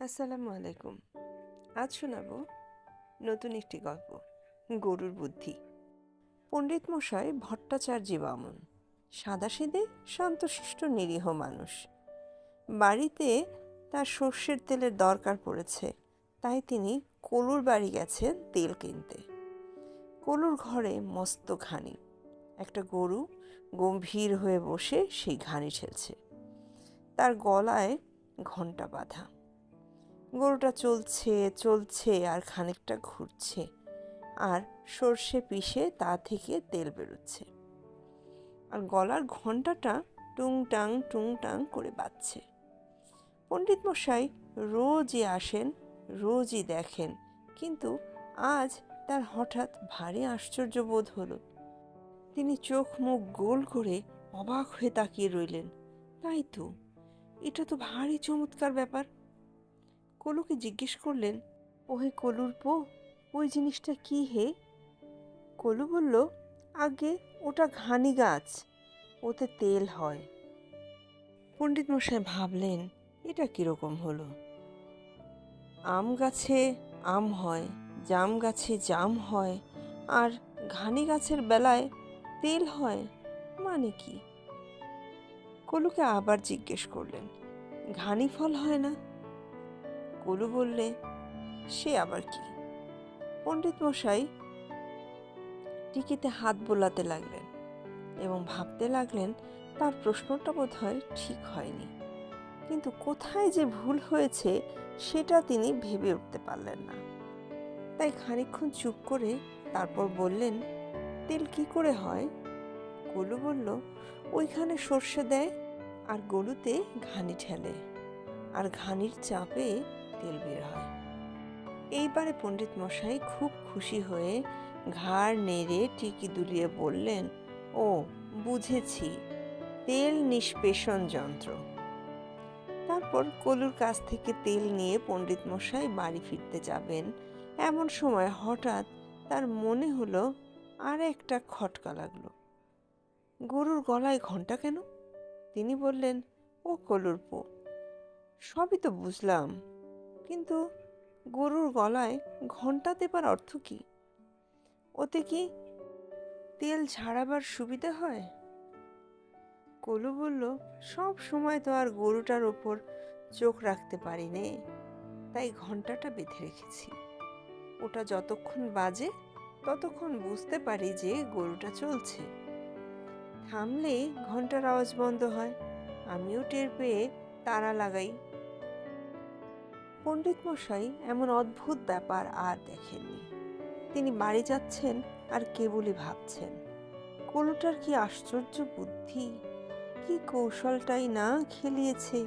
আসসালামু আলাইকুম। আজ শোনাব নতুন একটি গল্প, গরুর বুদ্ধি। পণ্ডিত মশাই ভট্টাচার্য বামন, সাদাসিধে শান্তশিষ্ট নিরীহ মানুষ। বাড়িতে তার সর্ষের তেলের দরকার পড়েছে, তাই তিনি কলুর বাড়ি গেছেন তেল কিনতে। কলুর ঘরে মস্ত ঘানি। একটা গরু গম্ভীর হয়ে বসে সেই ঘানি ঠেলছে তার গলায় ঘণ্টা বাঁধা। গরুটা চলছে চলছে আর খানিকটা ঘুরছে আর সর্ষে পিষে তা থেকে তেল বেরোচ্ছে। আর গলার ঘন্টাটা টুংটাং টুংটাং করে বাজছে। পণ্ডিত মশাই রোজই আসেন, রোজই দেখেন, কিন্তু আজ তার হঠাৎ ভারী আশ্চর্য বোধ হলো। তিনি চোখ মুখ গোল করে অবাক হয়ে তাকিয়ে রইলেন। তাই তো, এটা তো ভারী চমৎকার ব্যাপার। কলুকে জিজ্ঞেস করলেন, ওহে কলুর পো ওই জিনিসটা কি হে? কলু বলল, আগে ওটা ঘানি গাছ, ওতে তেল হয়। পণ্ডিত মশাই ভাবলেন, এটা কীরকম হলো? আম গাছে আম হয়, জাম গাছে জাম হয়, আর ঘানি গাছের বেলায় তেল হয় মানে কি? কলুকে আবার জিজ্ঞেস করলেন, ঘানি ফল হয় না? কলু বললে, সে আবার কি? পণ্ডিত মশাই টিকিতে হাত বোলাতে লাগলেন এবং ভাবতে লাগলেন, তার প্রশ্নটা বোধ ঠিক হয়নি। কিন্তু কোথায় যে ভুল হয়েছে, সেটা তিনি ভেবে উঠতে পারলেন না। তাই খানিকক্ষণ চুপ করে তারপর বললেন, তেল কি করে হয়? গলু বলল, ওইখানে সর্ষে দেয় আর গলুতে ঘানি ঠেলে আর ঘানির চাপে তেল বের হয়। এইবারে পণ্ডিত মশাই খুব খুশি হয়ে ঘাড় নেড়ে টিকি দুলিয়ে বললেন, ও, বুঝেছি। তেল নিষ্পেষণ যন্ত্র। তারপর কলুর কাছ থেকে তেল নিয়ে পণ্ডিত মশাই বাড়ি ফিরতে যাবেন। এমন সময় হঠাৎ তার মনে হলো আর একটা খটকা লাগল। গরুর গলায় ঘণ্টা কেন? তিনি বললেন, ও কলুর পো সবই তো বুঝলাম। কিন্তু গরুর গলায় ঘণ্টা দেবার অর্থ কি? ওতে কি তেল ঝাড়াবার সুবিধা হয়? কলু বলল, সব সময় তো আর গরুটার ওপর চোখ রাখতে পারি নে তাই ঘন্টাটা বেঁধে রেখেছি। ওটা যতক্ষণ বাজে, ততক্ষণ বুঝতে পারি যে গরুটা চলছে। থামলে ঘণ্টার আওয়াজ বন্ধ হয়। আমিও টের পেয়ে তারা লাগাই। পণ্ডিত মশাই এমন অদ্ভুত ব্যাপার আর দেখেননি। তিনি বাড়ি যাচ্ছেন আর কেবলই ভাবছেন কলুটার কি আশ্চর্য বুদ্ধি? কি কৌশলটাই না খেলিয়েছে?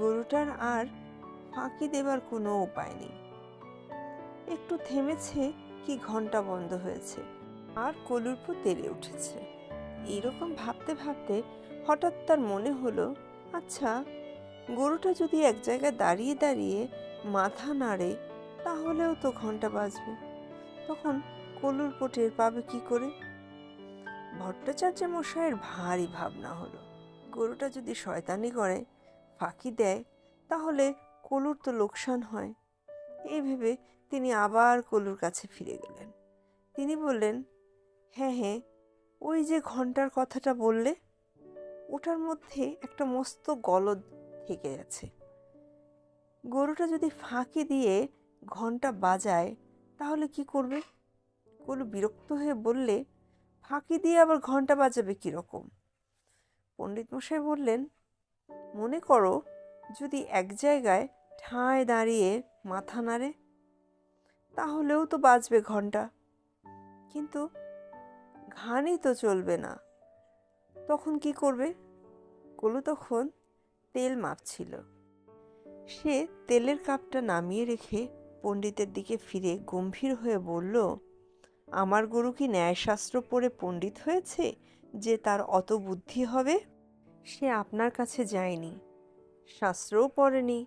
গরুটার আর ফাঁকি দেবার কোনো উপায় নেই। একটু থেমেছে কি ঘণ্টা বন্ধ হয়েছে, আর কলুর পর তেলে উঠেছে। এইরকম ভাবতে ভাবতে হঠাৎ তার মনে হলো আচ্ছা গরুটা যদি এক জায়গায় দাঁড়িয়ে দাঁড়িয়ে মাথা নাড়ে, তাহলেও তো ঘণ্টা বাজবে। তখন কলুর পোটের পাবে কি করে? ভট্টাচার্য মশাইয়ের ভারী ভাবনা হলো। গরুটা যদি শয়তানি করে, ফাঁকি দেয়, তাহলে কলুর তো লোকসান হয়। এই ভেবে তিনি আবার কলুর কাছে ফিরে গেলেন। তিনি বললেন হ্যাঁ হ্যাঁ ওই যে ঘণ্টার কথাটা বললে, ওটার মধ্যে একটা মস্ত গলদ থেকে যাচ্ছে। গরুটা যদি ফাঁকি দিয়ে ঘণ্টা বাজায়, তাহলে কি করবে? কলু বিরক্ত হয়ে বললে, ফাঁকি দিয়ে আবার ঘণ্টা বাজাবে কীরকম? পণ্ডিত মশাই বললেন, মনে করো, যদি এক জায়গায় ঠায় দাঁড়িয়ে মাথা নাড়ে, তাহলেও তো বাজবে ঘণ্টা। কিন্তু ঘানি তো চলবে না। তখন কি করবে? কলু তখন তেল মাপছিল। সে তেলের কাপটা নামিয়ে রেখে পণ্ডিতের দিকে ফিরে গম্ভীর হয়ে বলল, আমার গরু কি ন্যায়শাস্ত্র পড়ে পণ্ডিত হয়েছে যে তার অত বুদ্ধি হবে? সে আপনার কাছে যায়নি, শাস্ত্রও পড়েনি,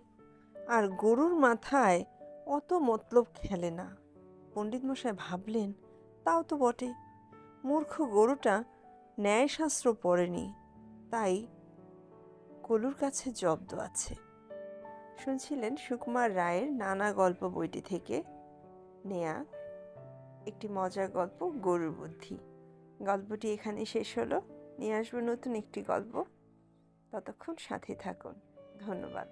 আর গরুর মাথায় অত মতলব খেলে না। পণ্ডিত মশাই ভাবলেন, তাও তো বটে, মূর্খ গরুটা ন্যায়শাস্ত্র পড়েনি, তাই কলুর কাছে জব্দ আছে। শুনছিলেন সুকুমার রায়ের নানা গল্প বইটি থেকে। নেয়া, একটি মজার গল্প, গরুর বুদ্ধি। গল্পটি এখানে শেষ হলো। নিয়ে আসব নতুন একটি গল্প। ততক্ষণ সাথে থাকুন। ধন্যবাদ।